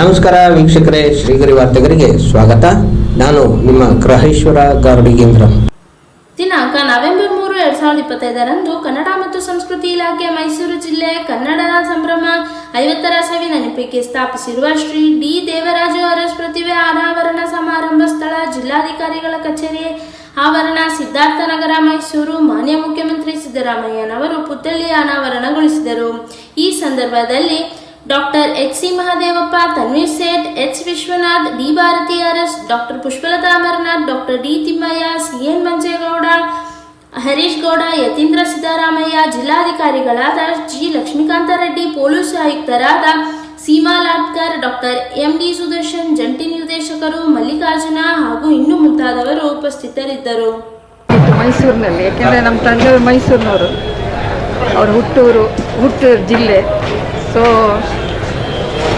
ನಮಸ್ಕಾರ ವೀಕ್ಷಕರೇ, ಶ್ರೀಗರಿ ವಾರ್ತೆಗರಿಗೆ ಸ್ವಾಗತ. ನಾನು ನಿಮ್ಮ ಗ್ರಹೇಶ್ವರ ಗಾರುಡಿಗೇಂದ್ರ. ದಿನಾಂಕ ನವೆಂಬರ್ ಮೂರು, ಎರಡ್ ಸಾವಿರದ ಇಪ್ಪತ್ತೈದರಂದು ಕನ್ನಡ ಮತ್ತು ಸಂಸ್ಕೃತಿ ಇಲಾಖೆ ಮೈಸೂರು ಜಿಲ್ಲೆ ಕನ್ನಡ ಸಂಭ್ರಮ ಐವತ್ತರ ಸವಿ ನೆನಪಿಗೆ ಸ್ಥಾಪಿಸಿರುವ ಶ್ರೀ ಡಿ ದೇವರಾಜು ಅರಸ್ ಪ್ರತಿಭೆ ಅನಾವರಣ ಸಮಾರಂಭ ಸ್ಥಳ ಜಿಲ್ಲಾಧಿಕಾರಿಗಳ ಕಚೇರಿ. ಆವರಣ ಸಿದ್ಧಾರ್ಥನಗರ ಮೈಸೂರು. ಮಾನ್ಯ ಮುಖ್ಯಮಂತ್ರಿ ಸಿದ್ದರಾಮಯ್ಯನವರು ಪುತ್ಥಳಿ ಅನಾವರಣಗೊಳಿಸಿದರು. ಈ ಸಂದರ್ಭದಲ್ಲಿ doctor H C Mahadevappa, Tanveer Sait, H Vishwanath, D Bharathi S doctor Pushpalatha Amarnath, doctor D Thimmaiah, C N Manjegowda, Harish Gowda, Yathindra Siddaramaiah, ಜಿಲ್ಲಾಧಿಕಾರಿಗಳಾದ G Lakshmikantha Reddy, police ಆಯುಕ್ತರಾದ Seema Latkar, doctor M D Sudarshan, ಜಂಟಿ ನಿರ್ದೇಶಕರು ಮಲ್ಲಿಕಾರ್ಜುನ ಹಾಗೂ ಇನ್ನು ಮುಂತಾದವರು ಉಪಸ್ಥಿತರಿದ್ದರು. ಮೈಸೂರಿನಲ್ಲಿ, ಯಾಕೆಂದರೆ ನಮ್ಮ ತಂದೆಯವರು ಮೈಸೂರಿನವರು. ಅವ್ರ ಹುಟ್ಟೂರು ಹುಟ್ಟೂರು ಜಿಲ್ಲೆ. ಸೊ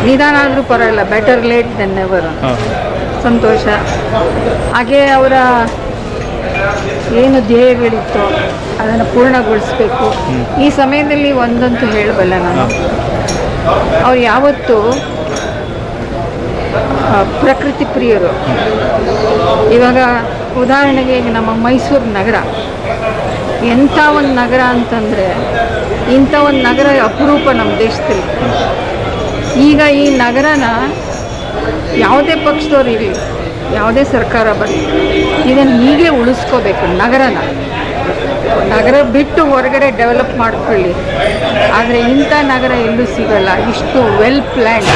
ನಿಧಾನ ಆದರೂ ಪರವಾಗಿಲ್ಲ. ಬೆಟರ್ ಲೇಟ್ ದೆನ್ ನೆವರ್ ಸಂತೋಷ. ಹಾಗೆ ಅವರ ಏನು ಧ್ಯೇಯಗಳಿತ್ತು ಅದನ್ನು ಪೂರ್ಣಗೊಳಿಸಬೇಕು. ಈ ಸಮಯದಲ್ಲಿ ಒಂದಂತೂ ಹೇಳಬಲ್ಲ ನಾನು. ಅವ್ರು ಯಾವತ್ತು ಪ್ರಕೃತಿ ಪ್ರಿಯರು. ಇವಾಗ ಉದಾಹರಣೆಗೆ ಈಗ ನಮ್ಮ ಮೈಸೂರು ನಗರ. ಎಂಥ ಒಂದು ನಗರ ಅಂತಂದರೆ ಇಂಥ ಒಂದು ನಗರ ಅಪರೂಪ ನಮ್ಮ ದೇಶದಲ್ಲಿ. ಈಗ ಈ ನಗರನ ಯಾವುದೇ ಪಕ್ಷದವ್ರು ಇರಲಿ, ಯಾವುದೇ ಸರ್ಕಾರ ಬರಲಿ, ಇದನ್ನು ಹೀಗೆ ಉಳಿಸ್ಕೋಬೇಕು ನಗರನ. ನಗರ ಬಿಟ್ಟು ಹೊರಗಡೆ ಡೆವಲಪ್ ಮಾಡ್ಕೊಳ್ಳಿ. ಆದರೆ ಇಂಥ ನಗರ ಎಲ್ಲೂ ಸಿಗಲ್ಲ. ಇಷ್ಟು ವೆಲ್ ಪ್ಲ್ಯಾಂಡ್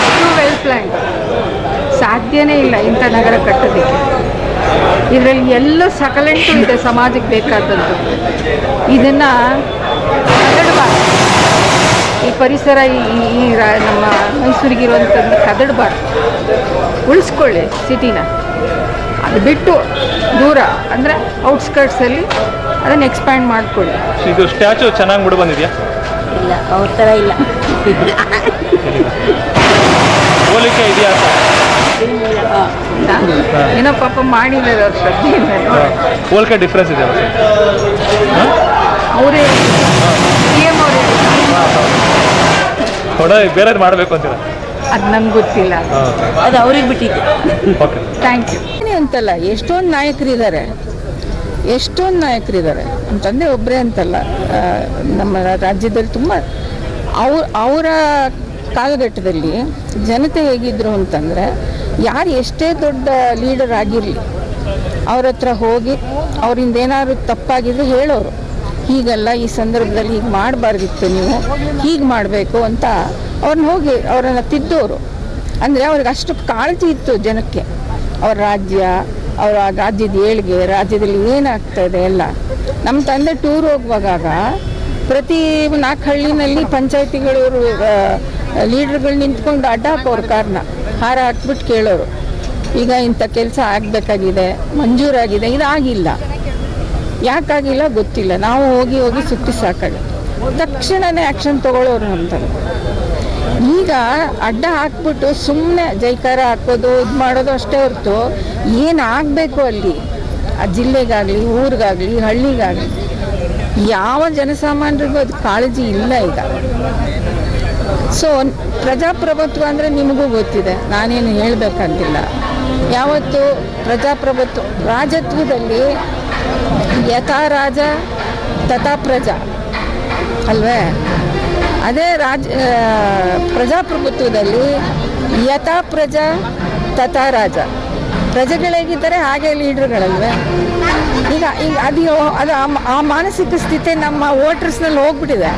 ಇಷ್ಟು ವೆಲ್ ಪ್ಲ್ಯಾಂಡ್ ಸಾಧ್ಯನೇ ಇಲ್ಲ ಇಂಥ ನಗರ ಕಟ್ಟೋದಕ್ಕೆ. ಇದರಲ್ಲಿ ಎಲ್ಲ ಸಕಲೆಂಟು ಇದೆ ಸಮಾಜಕ್ಕೆ ಬೇಕಾದದ್ದು. ಇದನ್ನು ಕದಡಬಾರ್ದು. ಈ ಪರಿಸರ ಈ ಈ- ಈ ರಾ- ನಮ್ಮ ಮೈಸೂರಿಗಿರುವಂಥದ್ದು ಕದಡಬಾರ್ದು. ಉಳಿಸ್ಕೊಳ್ಳಿ ಸಿಟಿನ. ಅದು ಬಿಟ್ಟು ದೂರ ಅಂದರೆ ಔಟ್ಸ್ಕರ್ಟ್ಸಲ್ಲಿ ಅದನ್ನು ಎಕ್ಸ್ಪ್ಯಾಂಡ್ ಮಾಡ್ಕೊಳ್ಳಿ. ಇದು ಸ್ಟ್ಯಾಚು ಚೆನ್ನಾಗಿ ಬಿಡು ಬಂದಿದೆಯಾ? ಇಲ್ಲ ಅವ್ರ ಥರ ಇಲ್ಲ. ಹೋಲಿಕೆ ಇದೆಯಾ ಅಂತ ಏನೋ ಪಾಪ ಮಾಡಿದ್ದಾರೆ ಅವ್ರ ಶ್ರದ್ಧೆಯಿಂದ ಹೋಲಿಕೆ ಡಿಫ್ರೆನ್ಸ್ ಇದೆ ಅವರೇ. ಸಿ ಎಂ ಅವರೇ. ಥೋಡ ಬೇರೆದು ಮಾಡಬೇಕು ಅಂತೀರ? ಅದು ನಂಗೆ ಗೊತ್ತಿಲ್ಲ. ಅದು ಅವ್ರಿಗೆ ಬಿಟ್ಟಿದ್ದು. ಓಕೆ. ಥ್ಯಾಂಕ್ ಯು ಅಂತಲ್ಲ ಎಷ್ಟೊಂದು ನಾಯಕರಿದ್ದಾರೆ. ಎಷ್ಟೊಂದು ನಾಯಕರಿದ್ದಾರೆ. ಅಂತಂದರೆ ಒಬ್ಬರೇ ಅಂತಲ್ಲ ನಮ್ಮ ರಾಜ್ಯದಲ್ಲಿ ತುಂಬ ಅವ್ರ ಅವರ ಕಾಲಘಟ್ಟದಲ್ಲಿ ಜನತೆ ಹೇಗಿದ್ರು ಅಂತಂದರೆ ಯಾರು ಎಷ್ಟೇ ದೊಡ್ಡ ಲೀಡರ್ ಆಗಿರಲಿ, ಅವ್ರ ಹತ್ರ ಹೋಗಿ ಅವರಿಂದ ಏನಾದ್ರು ತಪ್ಪಾಗಿದ್ರೆ ಹೇಳೋರು. ಹೀಗಲ್ಲ, ಈ ಸಂದರ್ಭದಲ್ಲಿ ಹೀಗೆ ಮಾಡಬಾರ್ದಿತ್ತು ನೀವು, ಹೀಗೆ ಮಾಡಬೇಕು ಅಂತ ಅವ್ರನ್ನ ಹೋಗಿ ಅವರನ್ನು ತಿದ್ದೋರು. ಅಂದರೆ ಅವ್ರಿಗೆ ಅಷ್ಟು ಕಾಳಜಿ ಇತ್ತು ಜನಕ್ಕೆ. ಅವ್ರ ರಾಜ್ಯ, ಅವರ ರಾಜ್ಯದ ಏಳಿಗೆ, ರಾಜ್ಯದಲ್ಲಿ ಏನಾಗ್ತಾ ಇದೆ ಎಲ್ಲ. ನಮ್ಮ ತಂದೆ ಟೂರ್ ಹೋಗುವಾಗ ಪ್ರತಿ ನಾಲ್ಕು ಹಳ್ಳಿನಲ್ಲಿ ಪಂಚಾಯತಿಗಳವರು ಲೀಡರ್ಗಳು ನಿಂತ್ಕೊಂಡು ಅಡ್ಡ ಹಾಕೋರು ಕಾರ್ನ ಹಾರ ಹಾಕ್ಬಿಟ್ಟು ಕೇಳೋರು. ಈಗ ಇಂಥ ಕೆಲಸ ಆಗಬೇಕಾಗಿದೆ, ಮಂಜೂರಾಗಿದೆ, ಇದಾಗಿಲ್ಲ. ಯಾಕಾಗಿಲ್ಲ ಗೊತ್ತಿಲ್ಲ. ನಾವು ಹೋಗಿ ಹೋಗಿ ಸುತ್ತಿ ಸಾಕಾಗ ತಕ್ಷಣವೇ ಆ್ಯಕ್ಷನ್ ತೊಗೊಳ್ಳೋರು ಅಂತಾರೆ ಈಗ ಅಡ್ಡ ಹಾಕ್ಬಿಟ್ಟು ಸುಮ್ಮನೆ ಜೈಕಾರ ಹಾಕೋದು, ಇದು ಮಾಡೋದು ಅಷ್ಟೇ ಹೊರತು ಏನಾಗಬೇಕು ಅಲ್ಲಿ? ಆ ಜಿಲ್ಲೆಗಾಗಲಿ, ಊರಿಗಾಗಲಿ, ಹಳ್ಳಿಗಾಗಲಿ. ಯಾವ ಜನಸಾಮಾನ್ಯರಿಗೂ ಅದು ಕಾಳಜಿ ಇಲ್ಲ ಈಗ. ಸೊ ಪ್ರಜಾಪ್ರಭುತ್ವ ಅಂದರೆ ನಿಮಗೂ ಗೊತ್ತಿದೆ. ನಾನೇನು ಹೇಳಬೇಕಂತಿಲ್ಲ. ಯಾವತ್ತು ಪ್ರಜಾಪ್ರಭುತ್ವ, ರಾಜತ್ವದಲ್ಲಿ ಯಥಾ ರಾಜ ತಥಾ ಪ್ರಜಾ ಅಲ್ವೇ? ಅದೇ ರಾಜ ಪ್ರಜಾಪ್ರಭುತ್ವದಲ್ಲಿ ಯಥಾ ಪ್ರಜಾ ತಥಾ ರಾಜ ಪ್ರಜೆಗಳೇಗಿದ್ದಾರೆ ಹಾಗೆ ಲೀಡರ್ಗಳಲ್ವೇ? ಈಗ ಈಗ ಅದು ಅದು ಆ ಮಾನಸಿಕ ಸ್ಥಿತಿ ನಮ್ಮ ವೋಟರ್ಸ್ನಲ್ಲಿ ಹೋಗ್ಬಿಟ್ಟಿದೆ.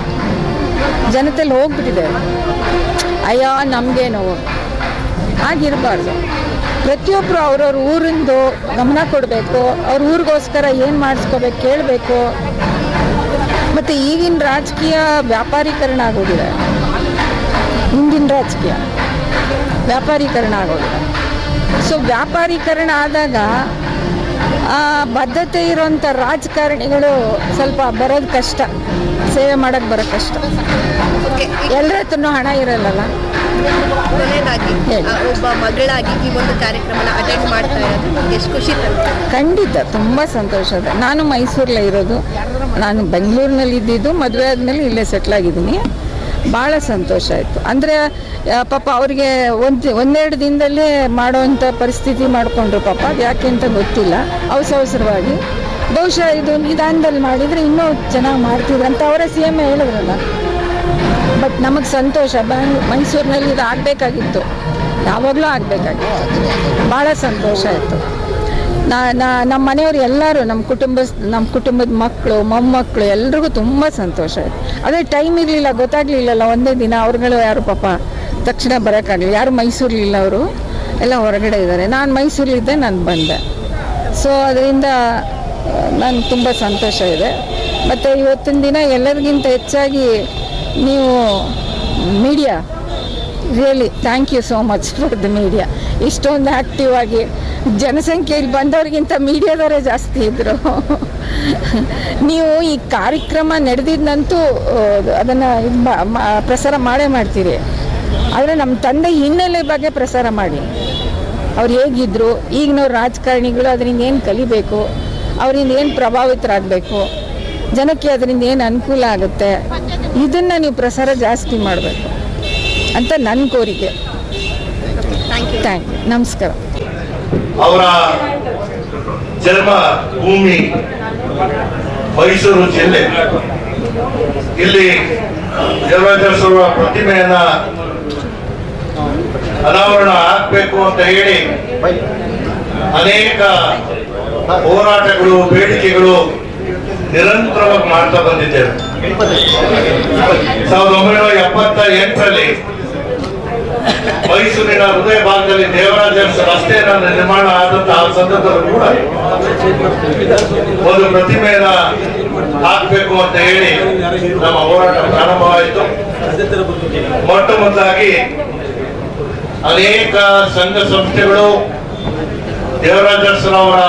ಜನತೆಯಲ್ಲಿ ಹೋಗ್ಬಿಟ್ಟಿದೆ. ಅಯ್ಯೋ ನಮಗೇನೋ ಆಗಿರಬಾರ್ದು ಪ್ರತಿಯೊಬ್ಬರು ಅವ್ರವ್ರ ಊರಿಂದು ಗಮನ ಕೊಡಬೇಕು, ಅವ್ರ ಊರಿಗೋಸ್ಕರ ಏನು ಮಾಡಿಸ್ಕೋಬೇಕು ಕೇಳಬೇಕು. ಮತ್ತು ಈಗಿನ ರಾಜಕೀಯ ವ್ಯಾಪಾರೀಕರಣ ಆಗೋಗಿದೆ. ಹಿಂದಿನ ರಾಜಕೀಯ ವ್ಯಾಪಾರೀಕರಣ ಆಗೋಗಿದೆ. ಸೊ ವ್ಯಾಪಾರೀಕರಣ ಆದಾಗ ಆ ಬದ್ಧತೆ ಇರೋಂಥ ರಾಜಕಾರಣಿಗಳು ಸ್ವಲ್ಪ ಬರೋದು ಕಷ್ಟ ಸೇವೆ ಮಾಡೋಕ್ಕೆ ಬರೋ ಕಷ್ಟ. ಎಲ್ಲರ ಹತ್ರನೂ ಹಣ ಇರಲ್ಲಲ್ಲ? ಕೊನೆಯದಾಗಿ ಒಬ್ಬ ಮಗಳಾಗಿ ಈ ಒಂದು ಕಾರ್ಯಕ್ರಮನ ಅಟೆಂಡ್ ಮಾಡ್ತಾ ಇರೋದು ಎಷ್ಟು ಖುಷಿ ಖಂಡಿತ ತುಂಬ ಸಂತೋಷ ಇದೆ. ನಾನು ಮೈಸೂರಲ್ಲೇ ಇರೋದು. ನಾನು ಬೆಂಗಳೂರಿನಲ್ಲಿ ಇದ್ದಿದ್ದು ಮದುವೆ ಆದಮೇಲೆ ಇಲ್ಲೇ ಸೆಟ್ಲ್ ಆಗಿದ್ದೀನಿ. ಭಾಳ ಸಂತೋಷ ಆಯಿತು. ಅಂದರೆ ಪಾಪ ಅವರಿಗೆ ಒಂದು, ಒಂದೆರಡು ದಿನದಲ್ಲೇ ಮಾಡೋವಂಥ ಪರಿಸ್ಥಿತಿ ಮಾಡಿಕೊಂಡ್ರು ಪಾಪ. ಅದು ಯಾಕೆ ಅಂತ ಗೊತ್ತಿಲ್ಲ. ಅವಸರ ಅವಸರವಾಗಿ ಬಹುಶಃ ಇದು ನಿಧಾನದಲ್ಲಿ ಮಾಡಿದರೆ ಇನ್ನೂ ಚೆನ್ನಾಗಿ ಮಾಡ್ತಿದ್ರು ಅಂತ ಅವರ ಸಿ ಎಂ ಹೇಳಿದ್ರಲ್ಲ. ಬಟ್ ನಮಗೆ ಸಂತೋಷ. ಬ್ಯಾಂಗ್, ಮೈಸೂರಿನಲ್ಲಿ ಇದು ಆಗಬೇಕಾಗಿತ್ತು ಯಾವಾಗಲೂ ಆಗಬೇಕಾಗಿತ್ತು. ಭಾಳ ಸಂತೋಷ ಆಯಿತು. ನಾ ನಮ್ಮ ಮನೆಯವರು ಎಲ್ಲರೂ ನಮ್ಮ ಕುಟುಂಬ ನಮ್ಮ ಕುಟುಂಬದ ಮಕ್ಕಳು ಮೊಮ್ಮಕ್ಕಳು ಎಲ್ರಿಗೂ ತುಂಬ ಸಂತೋಷ ಆಯಿತು. ಅದೇ ಟೈಮ್ ಇರಲಿಲ್ಲ, ಗೊತ್ತಾಗ್ಲಿಲ್ಲಲ್ಲ, ಒಂದೇ ದಿನ ಅವ್ರುಗಳು ಯಾರು ಪಾಪ ತಕ್ಷಣ ಬರೋಕ್ಕಾಗಲಿಲ್ಲ. ಯಾರು ಮೈಸೂರಲಿಲ್ಲ ಅವರು, ಎಲ್ಲ ಹೊರಗಡೆ ಇದ್ದಾರೆ. ನಾನು ಮೈಸೂರಲ್ಲಿದ್ದೆ ನಾನು ಬಂದೆ. ಸೊ ಅದರಿಂದ, ನಾನು ತುಂಬ ಸಂತೋಷ ಇದೆ. ಮತ್ತು ಇವತ್ತಿನ ದಿನ ಎಲ್ಲರಿಗಿಂತ ಹೆಚ್ಚಾಗಿ ನೀವು media really thank you so much for the media ಇಷ್ಟೊಂದು ಆ್ಯಕ್ಟಿವ್ ಆಗಿ ಜನಸಂಖ್ಯೆ ಇಲ್ಲಿ ಬಂದವ್ರಿಗಿಂತ ಮೀಡಿಯಾದವರೇ ಜಾಸ್ತಿ ಇದ್ದರು ನೀವು ಈ ಕಾರ್ಯಕ್ರಮ ನಡೆದಿದ್ದಂತೂ ಅದನ್ನು ಇದು ಪ್ರಸಾರ ಮಾಡೇ ಮಾಡ್ತೀರಿ. ಆದರೆ ನಮ್ಮ ತಂದೆ ಹಿನ್ನೆಲೆ ಬಗ್ಗೆ ಪ್ರಸಾರ ಮಾಡಿ. ಅವ್ರು ಹೇಗಿದ್ರು ಈಗ ನಾವು ರಾಜಕಾರಣಿಗಳು ಅದರಿಂದ ಏನು ಕಲಿಬೇಕು, ಅವರಿಂದ ಏನು ಪ್ರಭಾವಿತರಾಗಬೇಕು, ಜನಕ್ಕೆ ಅದರಿಂದ ಏನು ಅನುಕೂಲ ಆಗುತ್ತೆ, ಇದನ್ನು ನೀವು ಪ್ರಸಾರ ಜಾಸ್ತಿ ಮಾಡಬೇಕು ಅಂತ ನನ್ನ ಕೋರಿಕೆ. ಥ್ಯಾಂಕ್ ನಮಸ್ಕಾರ. ಅವರ ಜನ್ಮ ಭೂಮಿ ಮೈಸೂರು ಜಿಲ್ಲೆ. ಇಲ್ಲಿ ದೇವರಾಜೇಶ್ವರ ಪ್ರತಿಮೆಯನ್ನ ಅನಾವರಣ ಆಗಬೇಕು ಅಂತ ಹೇಳಿ ಅನೇಕ ಹೋರಾಟಗಳು, ಬೇಡಿಕೆಗಳು ನಿರಂತರವಾಗಿ ಮಾಡ್ತಾ ಬಂದಿದ್ದೇವೆ. ಸಾವಿರದ ಒಂಬೈನೂರ ಎಪ್ಪತ್ತ ಎಂಟರಲ್ಲಿ ಮೈಸೂರಿನ ಹೃದಯ ಭಾಗದಲ್ಲಿ ದೇವರಾಜ ರಸ್ತೆಯನ್ನು ನಿರ್ಮಾಣ ಆದಂತಹ ಸಂದರ್ಭದಲ್ಲಿ ಕೂಡ ಒಂದು ಪ್ರತಿಮೆಯನ್ನ ಹಾಕ್ಬೇಕು ಅಂತ ಹೇಳಿ ನಮ್ಮ ಹೋರಾಟ ಪ್ರಾರಂಭವಾಯಿತು. ಮೊಟ್ಟ ಮೊದಲಾಗಿ ಅನೇಕ ಸಂಘ ಸಂಸ್ಥೆಗಳು ದೇವರಾಜ ಅವರ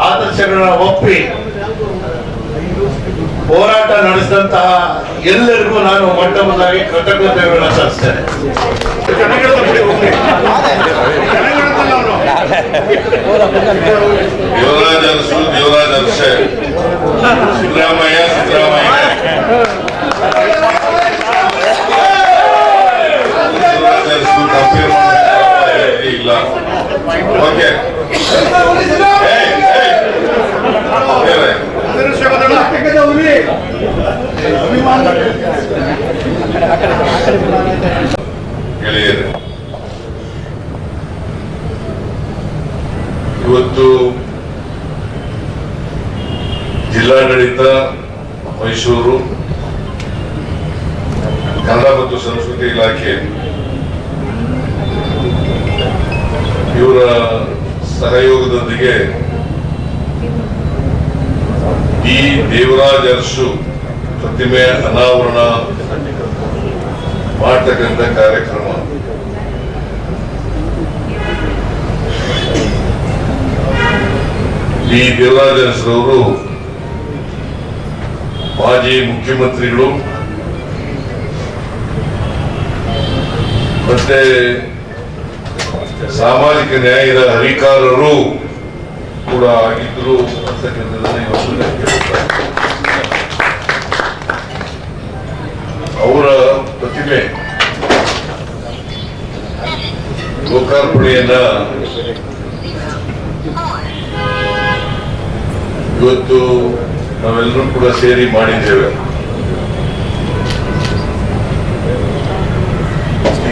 ಆದರ್ಶಗಳನ್ನ ಒಪ್ಪಿ ಹೋರಾಟ ನಡೆಸಿದಂತಹ ಎಲ್ಲರಿಗೂ ನಾನು ಮೊಟ್ಟ ಮೊದಲಾಗಿ ಕೃತಜ್ಞತೆಗಳನ್ನು ಸಲ್ಲಿಸ್ತೇನೆ ಯುವರಾಜ ಅರಸು ಯುವರಾಜ ಅರಸೆ ಸಿದ್ದರಾಮಯ್ಯ ಸಿದ್ದರಾಮಯ್ಯ ಇಲ್ಲ okay. ಗೆಳೆಯರೇ Arasu ಪ್ರತಿಮೆ ಅನಾವರಣ ಮಾಡ್ತಕ್ಕಂಥ ಕಾರ್ಯಕ್ರಮ. ಈ ದೇವರಾಜ ಅರಸರವರು ಮಾಜಿ ಮುಖ್ಯಮಂತ್ರಿಗಳು. ಮತ್ತೆ ಸಾಮಾಜಿಕ ನ್ಯಾಯದ ಅಧಿಕಾರರು ಕೂಡ ಆಗಿದ್ರು ಅಂತಕ್ಕಂಥದ್ದನ್ನು ಇವತ್ತು ನಾನು ಕೇಳ್ತಾ ಇದ್ದೀನಿ. ಅವರ ಪ್ರತಿಮೆ. ಲೋಕಾರ್ಪಣೆಯನ್ನ ಇವತ್ತು ನಾವೆಲ್ಲರೂ ಕೂಡ ಸೇರಿ ಮಾಡಿದ್ದೇವೆ.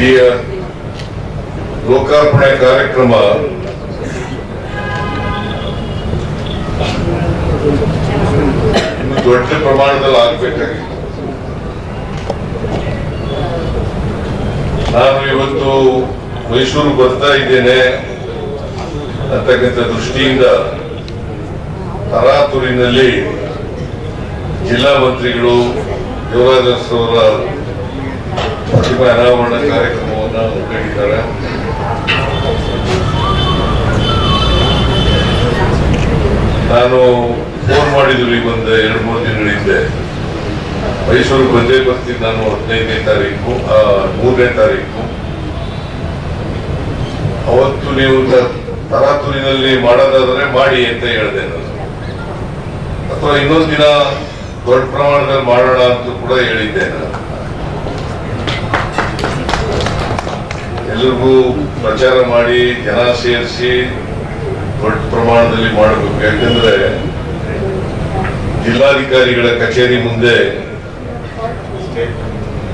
ಈ ಲೋಕಾರ್ಪಣೆ ಕಾರ್ಯಕ್ರಮ ದೊಡ್ಡ ಪ್ರಮಾಣದಲ್ಲಿ ಆಗ್ಬೇಕಾಗಿತ್ತು ನಾನು ಇವತ್ತು ಮೈಸೂರು ಬರ್ತಾ ಇದ್ದೇನೆ ಅಂತಕ್ಕಂಥ ದೃಷ್ಟಿಯಿಂದ ತರಾತುರಿನಲ್ಲಿ ಜಿಲ್ಲಾ ಮಂತ್ರಿಗಳು ಯುವರಾಜ್ ಅವರ ಪ್ರತಿಮೆ ಅನಾವರಣ ಕಾರ್ಯಕ್ರಮವನ್ನು ಮುನ್ನಡೆದಿದ್ದಾರೆ ನಾನು ಫೋನ್ ಮಾಡಿದ್ರು ಈ ಒಂದು ಎರಡು, ಮೂರು ದಿನಗಳ ಹಿಂದೆ. ಮೈಸೂರು ಬಂದೇ ಬರ್ತೀನಿ ನಾನು ಹದಿನೈದನೇ ತಾರೀಕು ಮೂರನೇ ತಾರೀಕು. ಅವತ್ತು ನೀವು ತರಾತುರಿನಲ್ಲಿ ಮಾಡೋದಾದ್ರೆ ಮಾಡಿ ಅಂತ ಹೇಳಿದೆ ನಾನು. ಅಥವಾ ಇನ್ನೊಂದು ದಿನ ದೊಡ್ಡ ಪ್ರಮಾಣದಲ್ಲಿ ಮಾಡೋಣ ಅಂತ ಕೂಡ ಹೇಳಿದ್ದೆ ನಾನು. ಎಲ್ರಿಗೂ ಪ್ರಚಾರ ಮಾಡಿ, ಜನ ಸೇರಿಸಿ ದೊಡ್ಡ ಪ್ರಮಾಣದಲ್ಲಿ ಮಾಡಬೇಕು. ಯಾಕಂದ್ರೆ ಜಿಲ್ಲಾಧಿಕಾರಿಗಳ ಕಚೇರಿ ಮುಂದೆ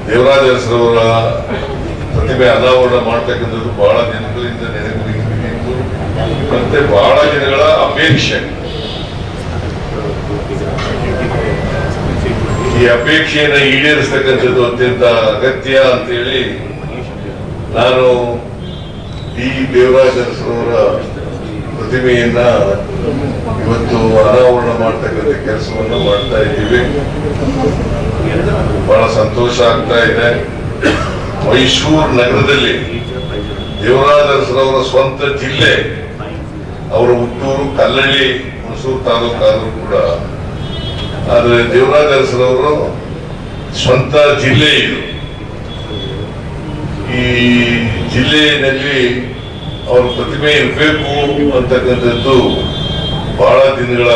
ದೇವರಾಜ ಅರಸರವರ ಪ್ರತಿಭೆ ಅನಾವರಣ ಮಾಡ್ತಕ್ಕಂಥದ್ದು ಬಹಳ ದಿನಗಳಿಂದ ನೆನಪಿತ್ತು ಮತ್ತೆ ಬಹಳ ದಿನಗಳ ಅಪೇಕ್ಷೆ. ಈ ಅಪೇಕ್ಷೆಯನ್ನು ಈಡೇರಿಸ್ತಕ್ಕಂಥದ್ದು ಅತ್ಯಂತ ಅಗತ್ಯ ಅಂತೇಳಿ ನಾನು ಈ ದೇವರಾಜ ಅರಸರವರ ಪ್ರತಿಮೆಯನ್ನ ಇವತ್ತು ಮಾಡ್ತಕ್ಕಂಥ ಕೆಲಸವನ್ನು ಮಾಡ್ತಾ ಇದ್ದೀವಿ. ಬಹಳ ಸಂತೋಷ ಆಗ್ತಾ ಇದೆ. ಮೈಸೂರು ನಗರದಲ್ಲಿ ದೇವರಾಜ ಅರಸರವರ ಸ್ವಂತ ಜಿಲ್ಲೆ, ಅವರ ಹುಟ್ಟೂರು, ಕಲ್ಲಳ್ಳಿ ಹುಣಸೂರು ತಾಲೂಕಾದರೂ ಕೂಡ. ಆದರೆ ದೇವರಾಜ ಅರಸರವರು ಸ್ವಂತ ಜಿಲ್ಲೆ ಇದು. ಈ ಜಿಲ್ಲೆಯಲ್ಲಿ ಅವ್ರ ಪ್ರತಿಮೆ ಇರಬೇಕು ಅಂತಕ್ಕಂಥದ್ದು ಬಹಳ ದಿನಗಳ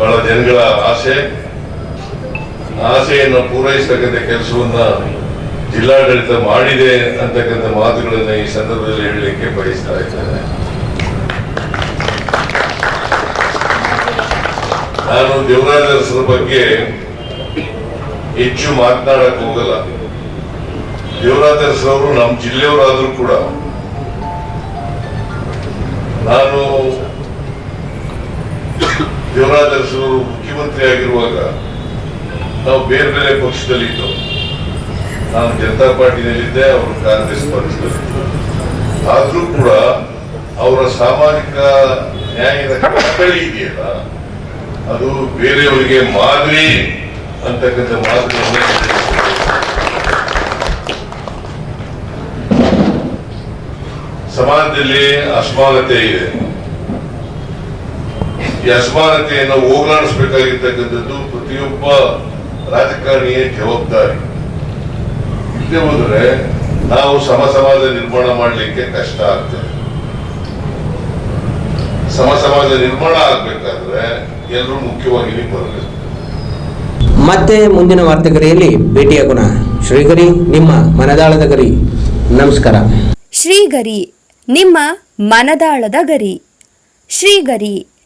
ಬಹಳ ಜನಗಳ ಆಸೆ. ಆಸೆಯನ್ನು ಪೂರೈಸತಕ್ಕಂಥ ಕೆಲಸವನ್ನ ಜಿಲ್ಲಾಡಳಿತ ಮಾಡಿದೆ ಅಂತಕ್ಕಂಥ ಮಾತುಗಳನ್ನ ಈ ಸಂದರ್ಭದಲ್ಲಿ ಹೇಳಲಿಕ್ಕೆ ಬಯಸ್ತಾ ಇದ್ದೇನೆ. ನಾನು ದೇವರಾಜ ಅರಸರ ಬಗ್ಗೆ ಹೆಚ್ಚು ಮಾತನಾಡಕ್ ಹೋಗಲ್ಲ. ದೇವರಾಜ ಅರಸರವರು ನಮ್ಮ ಜಿಲ್ಲೆಯವರಾದ್ರೂ ಕೂಡ ನಾನು ದೇವರಾಜ ಅವರು ಮುಖ್ಯಮಂತ್ರಿ ಆಗಿರುವಾಗ ನಾವು ಬೇರೆ ಬೇರೆ ಪಕ್ಷದಲ್ಲಿ ಇದ್ದವು ನಾನು ಜನತಾ ಪಾರ್ಟಿನಲ್ಲಿದ್ದೆ, ಅವರು ಕಾಂಗ್ರೆಸ್ ಪಕ್ಷದಲ್ಲಿ ಆದರೂ ಕೂಡ ಅವರ ಸಾಮಾಜಿಕ ನ್ಯಾಯದ ಕಳಕಳಿ ಇದೆಯಲ್ಲ, ಅದು ಬೇರೆಯವರಿಗೆ ಮಾದರಿ ಅಂತಕ್ಕಂಥ ಮಾದರಿ ಸಮಾಜದಲ್ಲಿ ಅಸಮಾನತೆ ಇದೆ. ಈ ಅಸಮಾನತೆಯನ್ನು ಹೋಗಲಾಡಿಸಬೇಕಾಗಿರ್ತಕ್ಕಂಥದ್ದು ಪ್ರತಿಯೊಬ್ಬ ರಾಜಕಾರಣಿಯ ಜವಾಬ್ದಾರಿ. ಇಲ್ಲದೆ ಹೋದ್ರೆ ನಾವು ಸಮ ಸಮಾಜ ನಿರ್ಮಾಣ ಮಾಡಲಿಕ್ಕೆ ಕಷ್ಟ ಆಗ್ತದೆ. ಸಮ ಸಮಾಜ ನಿರ್ಮಾಣ ಆಗ್ಬೇಕಾದ್ರೆ ಎಲ್ಲರೂ ಮುಖ್ಯವಾಗಿ ಬರಬೇಕು ಮತ್ತೆ ಮುಂದಿನ ವಾರ್ತೆಗರಿಯಲ್ಲಿ ಭೇಟಿಯಾಗೋಣ ಶ್ರೀಗರಿ ನಿಮ್ಮ ಮನದಾಳದ ಗರಿ. ನಮಸ್ಕಾರ. ಶ್ರೀಗರಿ ನಿಮ್ಮ ಮನದಾಳದ ಗರಿ. ಶ್ರೀಗರಿ